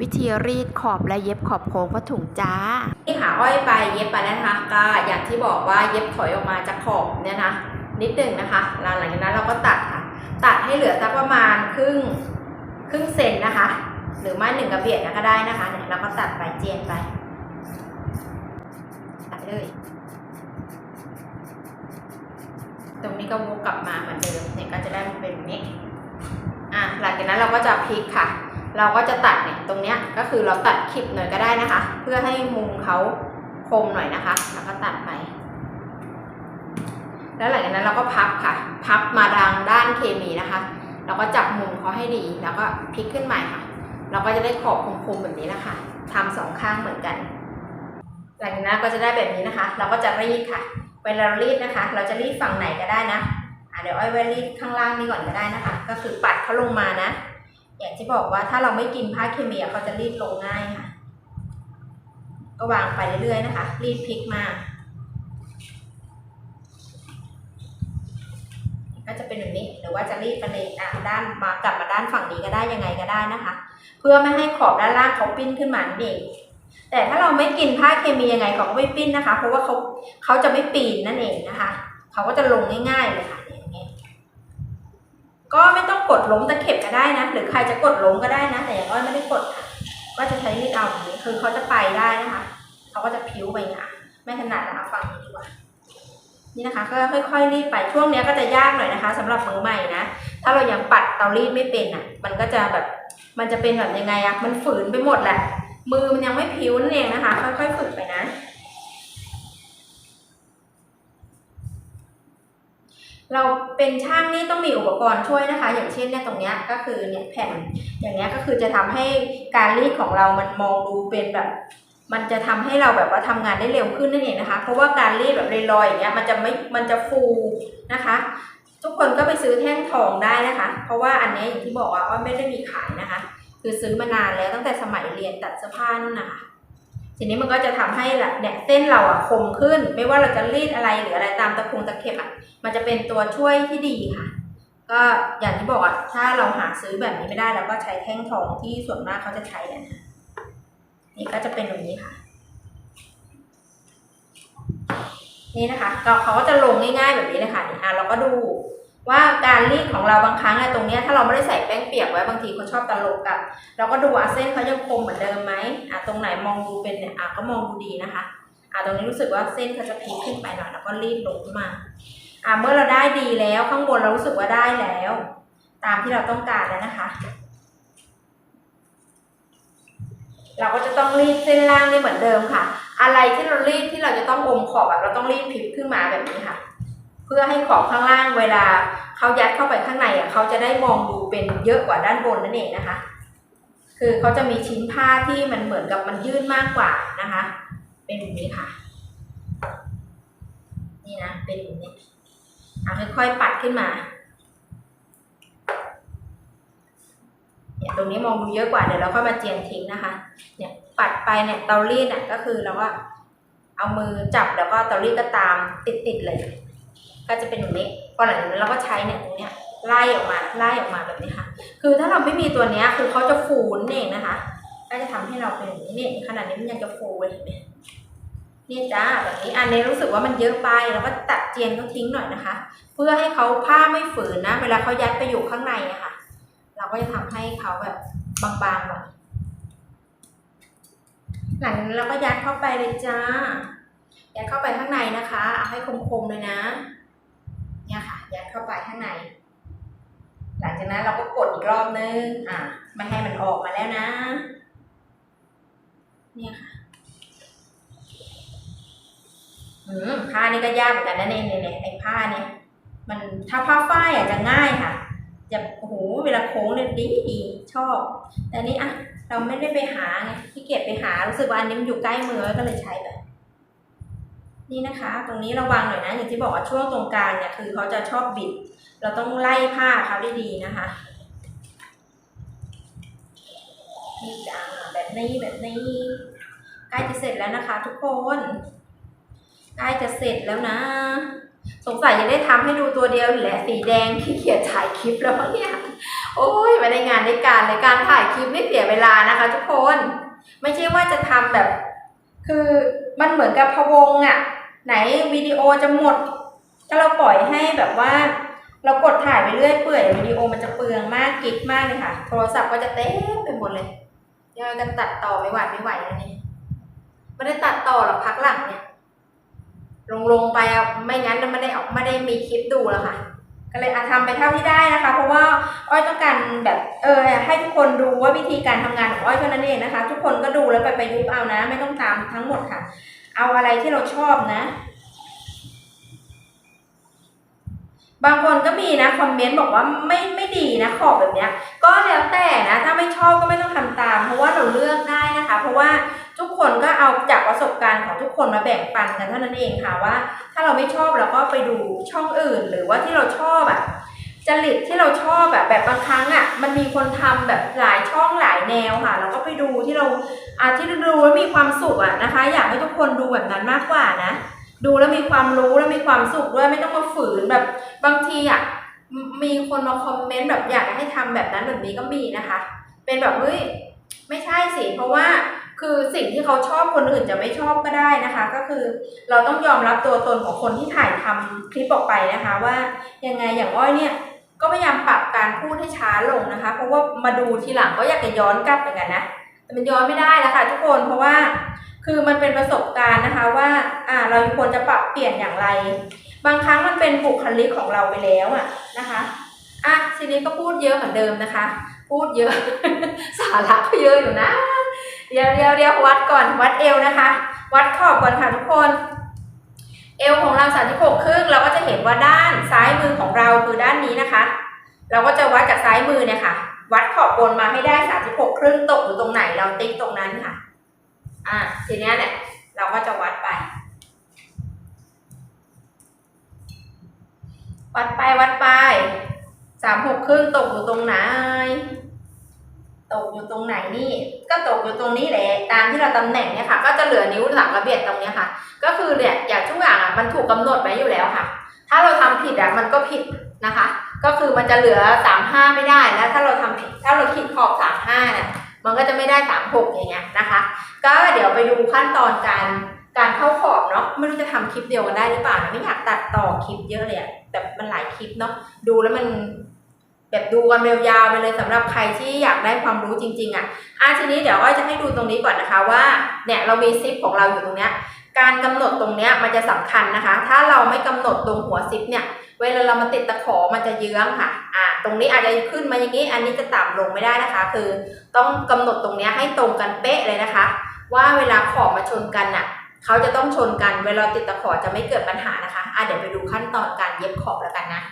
วิธีรีดขอบและเย็บขอบโค้งผ้าถุงจ้าที่หาอ้อยไปเย็บไปแล้วนะคะก็อย่างที่บอกว่าเย็บถอยออกมาจากขอบเนี่ยนะนิดหนึ่งนะคะหลังจากนั้นเราก็ตัดค่ะ ตัดให้เหลือสักประมาณครึ่งครึ่งเซนนะคะ หรือไม่หนึ่งกระเบียดนะก็ได้นะคะเนี่ยเราก็ตัดไปเจียนไปตัดเลยตรงนี้ก็วกกลับมาเหมือนเดิมเนี่ยก็จะได้เป็นแบบนี้อะหลังจากนั้นเราก็จะพลิกค่ะ เราก็จะตัดเนี่ยตรงเนี้ยก็คือเราตัดคลิปหน่อยก็ได้นะคะ เพื่อให้มุมเขาคมหน่อยนะคะ แล้วก็ตัดไป แล้วหลังจากนั้นเราก็พับค่ะ พับมาทางด้านเคมีนะคะ เราก็จับมุมเขาให้ดี แล้วก็พลิกขึ้นใหม่ค่ะ เราก็จะได้ขอบคมๆแบบนี้นะคะทำสองข้างเหมือนกัน หลังจากนั้นก็จะได้แบบนี้นะคะ เราก็จะรีดค่ะ เวลาเรารีดนะคะ เราจะรีดฝั่งไหนก็ได้นะะเดี๋ยวอ้อยไว้รีดข้างล่างนี่ก่อนก็ได้นะคะ ก็คือปัดเขาลงมานะ อย่างที่บอกว่าถ้าเราไม่กินผ้าเคมีเขาจะรีดลงง่ายค่ะ ก็วางไปเรื่อยๆนะคะ รีดพลิกมาก็จะเป็นแบบนี้หรือว่าจะรีดไปเลยอะด้านมากลับมาด้านฝั่งนี้ก็ได้ยังไงก็ได้นะคะ เพื่อไม่ให้ขอบด้านล่างเขาปิ้นขึ้นมาเองแต่ถ้าเราไม่กินผ้าเคมียังไงเขาก็ไม่ปิ้นนะคะ เพราะว่าเขาเขาจะไม่ปีนนั่นเองนะคะ เขาก็จะลงง่ายๆเลยค่ะอย่างเงี้ย ก็ไม่ต้องกดล้มตะเข็บก็ได้นะ หรือใครจะกดล้มก็ได้นะ แต่อย่างอ้อยไม่ได้กดค่ะก็จะใช้มีดเอาแบบนี้คือเขาจะไปได้นะคะเขาก็จะพิ้วไปอย่างนี้ไม่ถนัดนะคะฝั่งนี้ดีกว่านี่นะคะก็ค่อยๆรีดไปช่วงนี้ก็จะยากหน่อยนะคะสำหรับมือใหม่นะถ้าเรายังปัดเตารีดไม่เป็นอะ มันก็จะแบบมันจะเป็นแบบยังไงอะมันฝืนไปหมดแหละมือมันยังไม่พิ้วนั่นเองนะคะ ค่อยๆฝึกไปนะ เราเป็นช่างนี่ต้องมีอุปกรณ์ช่วยนะคะ อย่างเช่นเนี่ยตรงเนี้ยก็คือเนี่ยแผ่นอย่างเนี้ยก็คือจะทำให้การรีดของเรามันมองดูเป็นแบบมันจะทำให้เราแบบว่าทำงานได้เร็วขึ้นนั่นเองนะคะ เพราะว่าการรีดแบบลอยๆอย่างเงี้ยมันจะไม่มันจะฟูนะคะ ทุกคนก็ไปซื้อแท่งทองได้นะคะ เพราะว่าอันนี้อย่างที่บอกว่าอ้อไม่ได้มีขายนะคะ คือซื้อมานานแล้วตั้งแต่สมัยเรียนตัดเสื้อผ้านั่นนะคะ ทีนี้มันก็จะทำให้แบบเนี่ยเส้นเราอะคมขึ้น ไม่ว่าเราจะรีดอะไรหรืออะไรตามตะคงตะเข็บอะมันจะเป็นตัวช่วยที่ดีค่ะ ก็อย่างที่บอกอะถ้าเราหาซื้อแบบนี้ไม่ได้เราก็ใช้แท่งทองที่ส่วนมากเขาจะใช้กันค่ะนี่ก็จะเป็นแบบนี้ค่ะ นี่นะคะก็เขาก็จะลงง่ายๆแบบนี้เลยค่ะนี่อะเราก็ดู ว่าการรีดของเราบางครั้งอะตรงเนี้ยถ้าเราไม่ได้ใส่แป้งเปียกไว้บางทีเขาชอบตลกกันเราก็ดูอะเส้นเขายังคมเหมือนเดิมไหมอะตรงไหนมองดูเป็นเนี่ยอะก็มองดูดีนะคะอะตรงนี้รู้สึกว่าเส้นเขาจะพลิกขึ้นไปหน่อยแล้วก็รีดลงขึ้นมาอะเมื่อเราได้ดีแล้วข้างบนเรารู้สึกว่าได้แล้ว ตามที่เราต้องการแล้วนะคะ เราก็จะต้องรีดเส้นล่างนี่เหมือนเดิมค่ะ อะไรที่เรารีดที่เราจะต้องอมขอบแบบเราต้องรีดพลิกขึ้นมาแบบนี้ค่ะ เพื่อให้ขอบข้างล่างเวลาเขายัดเข้าไปข้างในอะเขาจะได้มองดูเป็นเยอะกว่าด้านบนนั่นเองนะคะ คือเขาจะมีชิ้นผ้าที่มันเหมือนกับมันยืดมากกว่านะคะ เป็นแบบนี้ค่ะ นี่นะเป็นแบบนี้ค่อยๆปัดขึ้นมาเนี่ยตรงนี้มองดูเยอะกว่าเดี๋ยวเราค่อยมาเจียนทิ้งนะคะ เนี่ยปัดไปเนี่ยเตารีดเนี่ยก็คือเราก็เอามือจับแล้วก็เตารีดก็ตามติดๆเลย ก็จะเป็นแบบนี้พอหลังจากนั้นเราก็ใช้เนี่ยตรงเนี้ยไล่ออกมาไล่ออกมาแบบนี้ค่ะ คือถ้าเราไม่มีตัวเนี้ยคือเขาจะฟูนนเองนะคะ ก็จะทำให้เราเป็นอย่างนี้นี่ขนาดนี้มันยังจะฟูเลยเห็นไหมเนี่ยจ้าแบบนี้อันนี้รู้สึกว่ามันเยอะไปเราก็ตัดเจียนเขาทิ้งหน่อยนะคะ เพื่อให้เขาผ้าไม่ฝืนนะ เวลาเขายัดไปอยู่ข้างในอะค่ะ เราก็จะทำให้เขาแบบบางๆหน่อยหลังจากนั้นเราก็ยัดเข้าไปเลยจ้ายัดเข้าไปข้างในนะคะเอาให้คมๆเลยนะ ยัดเข้าไปข้างใน หลังจากนั้นเราก็กดอีกรอบนึง อะไม่ให้มันออกมาแล้วนะ เนี่ยค่ะอืมผ้านี่ก็ยากเหมือนกันนะเนี่ยเนี่ยไอ้ผ้าเนี่ย มันถ้าผ้าฝ้ายอะจะง่ายค่ะจะโอ้โหเวลาโค้งเนี่ยดีดีชอบ แต่อันนี้อะเราไม่ได้ไปหาไงขี้เกียจไปหารู้สึกว่าอันนี้มันอยู่ใกล้มือก็เลยใช้แบบ นี่นะคะ ตรงนี้ระวังหน่อยนะ อย่างที่บอกว่าช่วงตรงกลางเนี่ยคือเขาจะชอบบิด เราต้องไล่ผ้าเขาได้ดีนะคะนี่จ้าแบบนี้แบบนี้ใกล้จะเสร็จแล้วนะคะ ทุกคนใกล้จะเสร็จแล้วนะ สงสัยจะได้ทำให้ดูตัวเดียวอยู่แหละสีแดงขี้เกียจถ่ายคลิปแล้วเนี่ยโอ้ยไม่ได้งานได้การเลยการถ่ายคลิปไม่เสียเวลานะคะ ทุกคน ไม่ใช่ว่าจะทำแบบ คือมันเหมือนกับพะวงอะ่ะ ไหนวิดีโอจะหมด ถ้าเราปล่อยให้แบบว่า เรากดถ่ายไปเรื่อยเปื่อยวิดีโอมันจะเปลืองมากกิ๊กมากเลยค่ะ โทรศัพท์ก็จะเต็มไปหมดเลยยังกันตัดต่อไม่หวาดไม่ไหวแล้วนี่ไม่ได้ตัดต่อหรอกพักหลังเนี่ย ลงลงไปอะไม่งั้นไม่ได้ออกไม่ได้มีคลิปดูแล้วค่ะก็เลยอาทำไปเท่าที่ได้นะคะ เพราะว่าอ้อยต้องการแบบเออให้ทุกคนดูว่าวิธีการทำงานของอ้อยเท่านั้นเองนะคะ ทุกคนก็ดูแล้วไปประยุกต์เอานะ ไม่ต้องตามทั้งหมดค่ะ เอาอะไรที่เราชอบนะ บางคนก็มีนะคอมเมนต์บอกว่าไม่ไม่ดีนะขอบแบบเนี้ย ก็แล้วแต่นะ ถ้าไม่ชอบก็ไม่ต้องทำตาม เพราะว่าเราเลือกได้นะคะ เพราะว่าทุกคนก็เอาจากประสบการณ์ของทุกคนมาแบ่งปันกันเท่านั้นเองค่ะว่า ถ้าเราไม่ชอบเราก็ไปดูช่องอื่น หรือว่าที่เราชอบอะ จริตที่เราชอบแบบแบบบางครั้งอะมันมีคนทำแบบหลายช่องหลายแนวค่ะเราก็ไปดูที่เราอะที่ดูแล้วมีความสุขอะนะคะ อยากให้ทุกคนดูแบบนั้นมากกว่านะ ดูแล้วมีความรู้แล้วมีความสุขด้วยไม่ต้องมาฝืนแบบบางทีอะมมีคนมาคอมเมนต์แบบอยากให้ทำแบบนั้นแบบนี้ก็มีนะคะ เป็นแบบเฮ้ยไม่ใช่สิเพราะว่าคือสิ่งที่เขาชอบคนอื่นจะไม่ชอบก็ได้นะคะ ก็คือเราต้องยอมรับตัวตนของคนที่ถ่ายทำคลิปออกไปนะคะ ว่ายังไงอย่างอ้อยเนี่ย ก็พยายามปรับการพูดให้ช้าลงนะคะ เพราะว่ามาดูทีหลังก็อยากจะย้อนกลับเหมือนกันนะแต่มันย้อนไม่ได้แล้วค่ะทุกคนเพราะว่าคือมันเป็นประสบการณ์นะคะว่าอ่าเราควรจะปรับเปลี่ยนอย่างไร บางครั้งมันเป็นบุคลิกของเราไปแล้วอะนะคะอะทีนี้ก็พูดเยอะเหมือนเดิมนะคะ พูดเยอะ สาระก็เยอะอยู่นะ เดี๋ยวเดี๋ยวเดี๋ยววัดก่อนวัดเอวนะคะ วัดขอบก่อนค่ะทุกคน เอวของเราสามสิบหกครึ่งเราก็จะเห็นว่าด้านซ้ายมือของเราคือด้านนี้นะคะ เราก็จะวัดจากซ้ายมือเนี่ยค่ะ วัดขอบบนมาให้ได้สามสิบหกครึ่งตกอยู่ตรงไหนเราติ๊กตรงนั้นค่ะ อะทีเนี้ยเนี่ยเราก็จะวัดไป วัดไปวัดไปสามหกครึ่งตกอยู่ตรงไหน ตกอยู่ตรงไหนนี่ ก็ตกอยู่ตรงนี้แหละ ตามที่เราตำแหน่งเนี่ยค่ะ ก็จะเหลือนิ้วหลังระเบียดตรงเนี้ยค่ะ ก็คือเนี่ยอย่างทุกอย่างอะมันถูกกำหนดไว้อยู่แล้วค่ะ ถ้าเราทำผิดอะมันก็ผิดนะคะ ก็คือมันจะเหลือสามห้าไม่ได้แล้วถ้าเราทำผิดถ้าเราคิดขอบสามห้าเนี่ยมันก็จะไม่ได้สามหกอย่างเงี้ยนะคะ ก็เดี๋ยวไปดูขั้นตอนการการเข้าขอบเนาะไม่รู้จะทำคลิปเดียวกันได้หรือเปล่าไม่อยากตัดต่อคลิปเยอะเลยอะแบบมันหลายคลิปเนาะดูแล้วมัน แบบดูกันยาวๆไปเลยสำหรับใครที่อยากได้ความรู้จริง ๆอะอะทีนี้เดี๋ยวอ้อยจะให้ดูตรงนี้ก่อนนะคะว่าเนี่ยเรามีซิปของเราอยู่ตรงเนี้ยการกำหนดตรงเนี้ยมันจะสำคัญนะคะ ถ้าเราไม่กำหนดตรงหัวซิปเนี่ย เวลาเรามาติดตะขอมันจะเยื้องค่ะ อ่า ตรงนี้อาจจะขึ้นมาอย่างนี้ อันนี้จะต่ำลงไม่ได้นะคะ คือต้องกำหนดตรงเนี้ยให้ตรงกันเป๊ะเลยนะคะ ว่าเวลาขอบมาชนกันน่ะเขาจะต้องชนกัน เวลาติดตะขอจะไม่เกิดปัญหานะคะ อะเดี๋ยวไปดูขั้นตอนการเย็บขอบแล้วกันนะ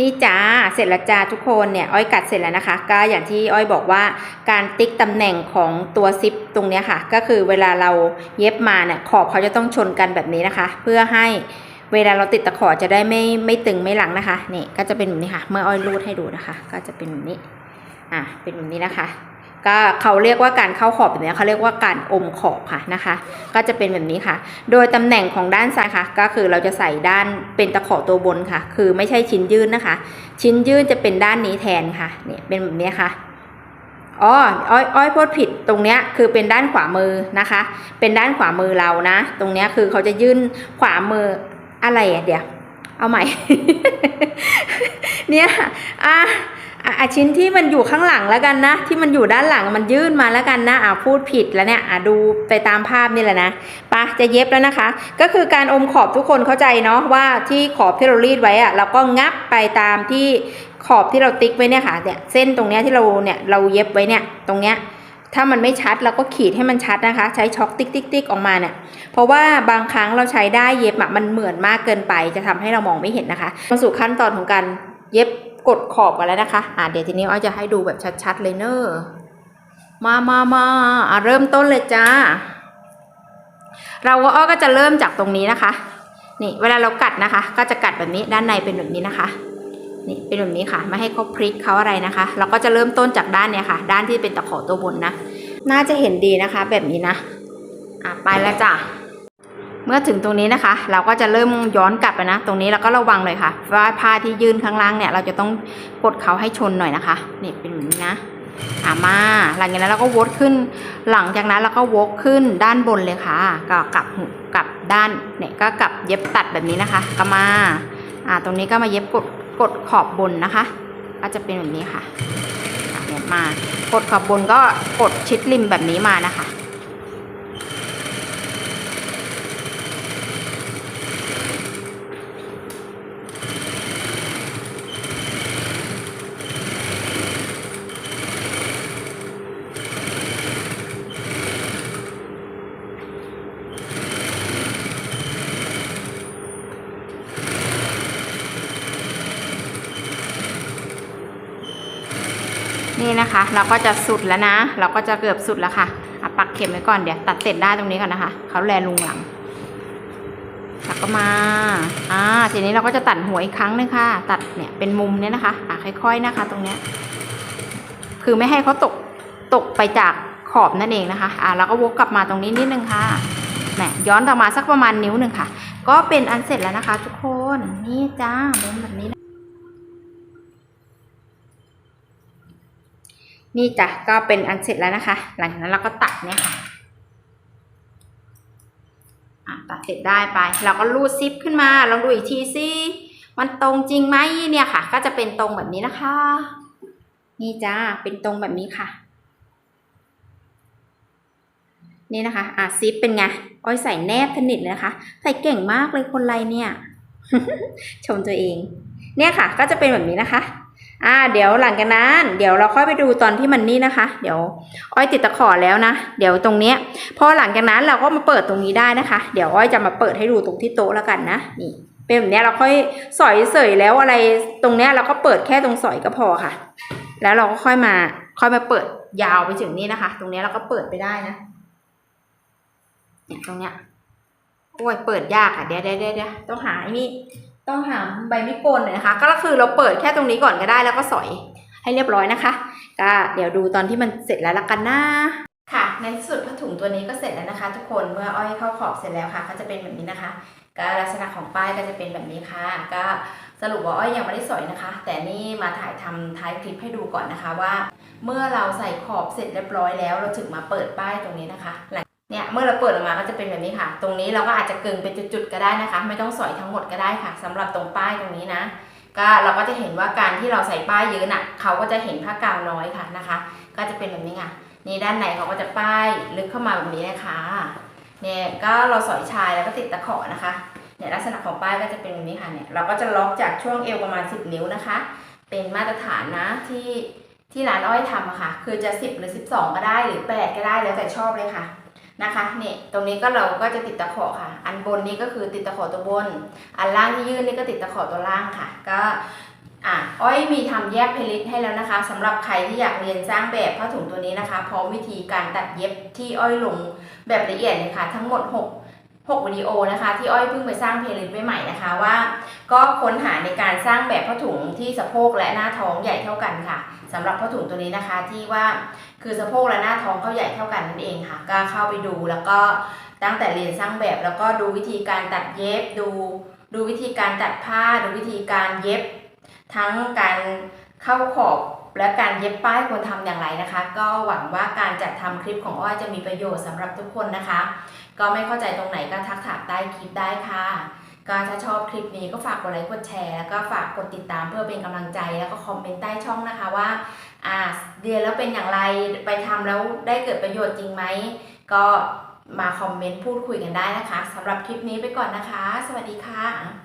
นี่จ้า เสร็จแล้วจ้าทุกคนเนี่ยอ้อยกัดเสร็จแล้วนะคะ ก็อย่างที่อ้อยบอกว่าการติ๊กตำแหน่งของตัวซิปตรงเนี้ยค่ะ ก็คือเวลาเราเย็บมาเนี่ยขอบเขาจะต้องชนกันแบบนี้นะคะ เพื่อให้เวลาเราติดตะขอจะได้ไม่ไม่ตึงไม่หลังนะคะนี่ก็จะเป็นแบบนี้ค่ะ เมื่ออ้อยรูดให้ดูนะคะ ก็จะเป็นแบบนี้อะเป็นแบบนี้นะคะ ก็เขาเรียกว่าการเข้าขอบแบบนี้เขาเรียกว่าการอมขอบค่ะนะคะ ก็จะเป็นแบบนี้ค่ะ โดยตำแหน่งของด้านซ้ายค่ะ ก็คือเราจะใส่ด้านเป็นตะขอตัวบนค่ะ คือไม่ใช่ชิ้นยื่นนะคะ ชิ้นยื่นจะเป็นด้านนี้แทนค่ะเนี่ยเป็นแบบนี้ค่ะอ๋ออ้อยอ้อยพูดผิดตรงเนี้ยคือเป็นด้านขวามือนะคะ เป็นด้านขวามือเรานะ ตรงเนี้ยคือเขาจะยื่นขวามืออะไรอะเดี๋ยวเอาใหม่ เนี่ยอะ อะชิ้นที่มันอยู่ข้างหลังแล้วกันนะ ที่มันอยู่ด้านหลังมันยื่นมาแล้วกันนะอะพูดผิดแล้วเนี่ยอะดูไปตามภาพนี่แหละนะปะจะเย็บแล้วนะคะ ก็คือการอมขอบทุกคนเข้าใจเนาะว่าที่ขอบที่เรารีดไว้อะเราก็งับไปตามที่ขอบที่เราติ๊กไว้เนี่ยค่ะเนี่ยเส้นตรงเนี้ยที่เราเนี่ยเราเย็บไว้เนี่ยตรงเนี้ยถ้ามันไม่ชัดเราก็ขีดให้มันชัดนะคะ ใช้ช็อคติ๊กติ๊กติ๊กออกมาเนี่ยเพราะว่าบางครั้งเราใช้ได้เย็บมันเหมือนมากเกินไป จะทำให้เรามองไม่เห็นนะคะมาสู่ขั้นตอนของการเย็บ กดขอบกันแล้วนะคะ อ่าเดี๋ยวทีนี้อ้อยจะให้ดูแบบชัดๆเลยเนอะมามามาอะเริ่มต้นเลยจ้า เราก็อ้อก็จะเริ่มจากตรงนี้นะคะ นี่เวลาเรากัดนะคะ ก็จะกัดแบบนี้ด้านในเป็นแบบนี้นะคะนี่เป็นแบบนี้ค่ะ ไม่ให้เขาพลิกเขาอะไรนะคะ เราก็จะเริ่มต้นจากด้านเนี้ยค่ะ ด้านที่เป็นตะขอตัวบนนะ น่าจะเห็นดีนะคะ แบบนี้นะ อะไปแล้วจ้ะ มื่อถึงตรงนี้นะคะ เราก็จะเริ่มย้อนกลับไปนะ ตรงนี้เราก็ระวังเลยค่ะว่าผ้าที่ยื่นข้างล่างเนี่ย เราจะต้องกดเขาให้ชนหน่อยนะคะนี่เป็นแบบนี้นะอามา หลังจากนั้นเราก็วดขึ้น หลังจากนั้นเราก็วกขึ้นด้านบนเลยค่ะ ก็กลับกลับด้านเนี่ยก็กลับเย็บตัดแบบนี้นะคะ ก็มา อ่า ตรงนี้ก็มาเย็บกดกดขอบบนนะคะ ก็จะเป็นแบบนี้ค่ะอะเนี่ยมากดขอบบนก็กดชิดริมแบบนี้มานะคะ นี่นะคะ เราก็จะสุดแล้วนะ เราก็จะเกือบสุดแล้วค่ะอะปักเข็มไว้ก่อนเดี๋ยวตัดเสร็จได้ตรงนี้ก่อนนะคะเขาแลลุงหลังแล้วก็มาอ่าทีนี้เราก็จะตัดหัวอีกครั้งหนึงค่ะ ตัดเนี่ยเป็นมุมเนี่ยนะคะอะค่อย ๆนะคะ ตรงเนี้ยคือไม่ให้เขาตกตกไปจากขอบนั่นเองนะคะ อ่าเราก็วกกลับมาตรงนี้นิดนึงค่ะแหมย้อนต่อมาสักประมาณนิ้วหนึ่งค่ะ ก็เป็นอันเสร็จแล้วนะคะ ทุกคน นี่จ้าเป็นแบบนี้ นี่จ้ะก็เป็นอันเสร็จแล้วนะคะ หลังจากนั้นเราก็ตัดเนี่ยค่ะตัดเสร็จได้ไป เราก็รูดซิปขึ้นมาลองดูอีกทีสิมันตรงจริงไหมเนี่ยค่ะ ก็จะเป็นตรงแบบนี้นะคะ นี่จ้าเป็นตรงแบบนี้ค่ะ นี่นะคะ อะซิปเป็นไงอ้อยใส่แนบสนิทเลยนะคะ ใส่เก่งมากเลยคนไรเนี่ย ชมตัวเอง เนี่ยค่ะ ก็จะเป็นแบบนี้นะคะ อ่า เดี๋ยวหลังจากนั้น เดี๋ยวเราค่อยไปดูตอนที่มันนี่นะคะ เดี๋ยว อ้อยติดตะขอแล้วนะ เดี๋ยวตรงเนี้ย พอหลังจากนั้นเราก็มาเปิดตรงนี้ได้นะคะ เดี๋ยวอ้อยจะมาเปิดให้ดูตรงที่โต๊ะแล้วกันนะ นี่ เป็นแบบเนี้ยเราค่อยสอยเสยแล้วอะไร ตรงเนี้ยเราก็เปิดแค่ตรงสอยก็พอค่ะ แล้วเราก็ค่อยมา ค่อยมาเปิดยาวไปถึงนี่นะคะ ตรงเนี้ยเราก็เปิดไปได้นะเนี่ยตรงเนี้ย โอ้ย เปิดยากค่ะเดี๋ยวเดี๋ยวเดี๋ยวเดี๋ยวต้องหาไอ้นี่ ต้องหาใบมิดโกนหน่อยนะคะ ก็คือเราเปิดแค่ตรงนี้ก่อนก็ได้แล้วก็สอยให้เรียบร้อยนะคะก็เดี๋ยวดูตอนที่มันเสร็จแล้วละกันนะค่ะ ในที่สุดผ้าถุงตัวนี้ก็เสร็จแล้วนะคะ ทุกคนเมื่ออ้อยเข้าขอบเสร็จแล้วค่ะ ก็จะเป็นแบบนี้นะคะ ก็ลักษณะของป้ายก็จะเป็นแบบนี้ค่ะ ก็สรุปว่าอ้อยยังไม่ได้สอยนะคะ แต่นี่มาถ่ายทำท้ายคลิปให้ดูก่อนนะคะว่า เมื่อเราใส่ขอบเสร็จเรียบร้อยแล้ว เราถึงมาเปิดป้ายตรงนี้นะคะ เนี่ยเมื่อเราเปิดออกมาก็จะเป็นแบบนี้ค่ะ ตรงนี้เราก็อาจจะกึ่งเป็นจุดๆก็ได้นะคะ ไม่ต้องสอยทั้งหมดก็ได้ค่ะสำหรับตรงป้ายตรงนี้นะ ก็เราก็จะเห็นว่าการที่เราใส่ป้ายเยอะน่ะเขาก็จะเห็นผ้ากาวน้อยค่ะนะคะ ก็จะเป็นแบบนี้ค่ะนี่ด้านในเขาก็จะป้ายลึกเข้ามาแบบนี้นะคะเนี่ยก็เราสอยชายแล้วก็ติดตะขอนะคะเนี่ยลักษณะของป้ายก็จะเป็นแบบนี้ค่ะเนี่ยเราก็จะล็อกจากช่วงเอวประมาณ 10 นิ้วนะคะ เป็นมาตรฐานนะที่ที่ร้านอ้อยทำอะค่ะ คือจะ 10 หรือ 12 ก็ได้หรือ 8 ก็ได้แล้วแต่ชอบเลยค่ะ นะคะเนี่ยตรงนี้ก็เราก็จะติดตะขอค่ะ อันบนนี้ก็คือติดตะขอตัวบน อันล่างที่ยื่นนี่ก็ติดตะขอตัวล่างค่ะ ก็อะอ้อยมีทำแยกเพลิตให้แล้วนะคะสำหรับใครที่อยากเรียนสร้างแบบผ้าถุงตัวนี้นะคะ พร้อมวิธีการตัดเย็บที่อ้อยลงแบบละเอียดเลยค่ะ ทั้งหมด 6 6วิดีโอนะคะที่อ้อยเพิ่งไปสร้างเพลย์ลิสต์ไว้ใหม่นะคะว่า ก็ค้นหาในการสร้างแบบผ้าถุงที่สะโพกและหน้าท้องใหญ่เท่ากันค่ะสำหรับผ้าถุงตัวนี้นะคะที่ว่าคือสะโพกและหน้าท้องเขาใหญ่เท่ากันนั่นเองค่ะ ก็เข้าไปดูแล้วก็ตั้งแต่เรียนสร้างแบบแล้วก็ดูวิธีการตัดเย็บดู ดูวิธีการตัดผ้าดูวิธีการเย็บ ทั้งการเข้าขอบและการเย็บป้ายควรทำอย่างไรนะคะ ก็หวังว่าการจัดทำคลิปของอ้อยจะมีประโยชน์สำหรับทุกคนนะคะ ก็ไม่เข้าใจตรงไหนก็ทักถามใต้คลิปได้ค่ะก็ถ้าชอบคลิปนี้ก็ฝากกดไลค์กดแชร์ แล้วก็ฝากกดติดตามเพื่อเป็นกำลังใจแล้วก็คอมเมนต์ใต้ช่องนะคะว่าอ่าเรียนแล้วเป็นอย่างไรไปทำแล้วได้เกิดประโยชน์จริงไหมก็มาคอมเมนต์พูดคุยกันได้นะคะสำหรับคลิปนี้ไปก่อนนะคะ สวัสดีค่ะ